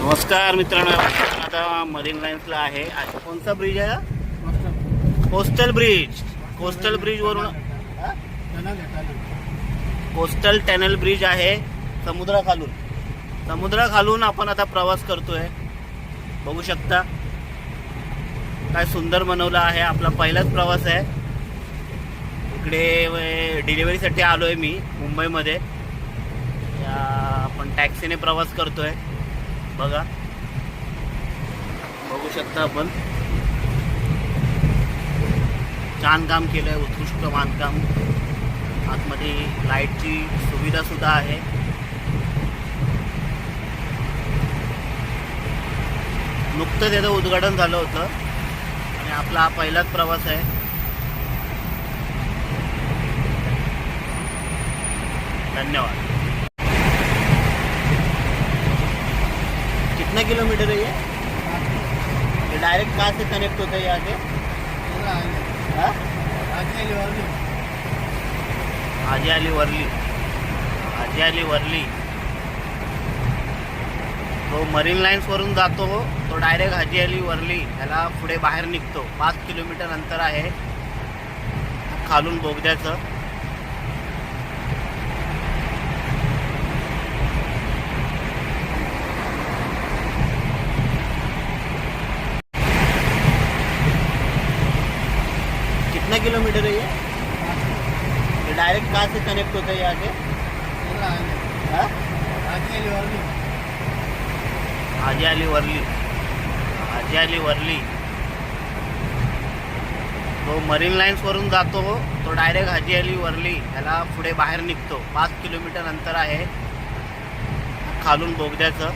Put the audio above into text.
नमस्कार मित्रांनो आता मरीन लाईन्सला आहे. कोणता ब्रिज आहे? कोस्टल ब्रिज कोस्टल ब्रिज वरून? कोस्टल टॅनल ब्रिज आहे समुद्राखालून. समुद्राखालून आपण आता प्रवास करतोय. बघू शकता. काय सुंदर बनवलं आहे. आपला पहिलाच प्रवास आहे. इकडे डिलिव्हरीसाठी आलो आहे मी मुंबईमध्ये. या आपण टॅक्सीने प्रवास करतोय. बघा. बघू शकता आपण. छान काम केलंय उत्कृष्ट बांधकाम. आतमध्ये लाईटची सुविधा सुद्धा आहे. नुकतंच याचं उद्घाटन झालं होतं. आणि आपला हा पहिलाच प्रवास आहे. धन्यवाद. कितना किलोमीटर है ये? ये डायरेक्ट कहाँ से कनेक्ट होता है यहाँ से। हाँ? हाजी अली वर्ली। आजी अली वर्ली। तो मरीन लाईन्स वरून जातो हो, तो डायरेक्ट हाजी अली वरली ह्याला पुढे बाहेर निघतो. पाच किलोमीटर अंतर आहे. खालून बोगद्याचं. किलोमीटर है ये। डायरेक्ट कहाँ से कनेक्ट होता है यहाँ से। हाजी अली वर्ली। हाजी अली वर्ली। तो मरीन लाईन्सवरून जातो तो डायरेक्ट हाजी अली वर्ली ह्याला पुढे बाहेर निघतो. पाच किलोमीटर अंतर आहे. खालून बोगद्याचं.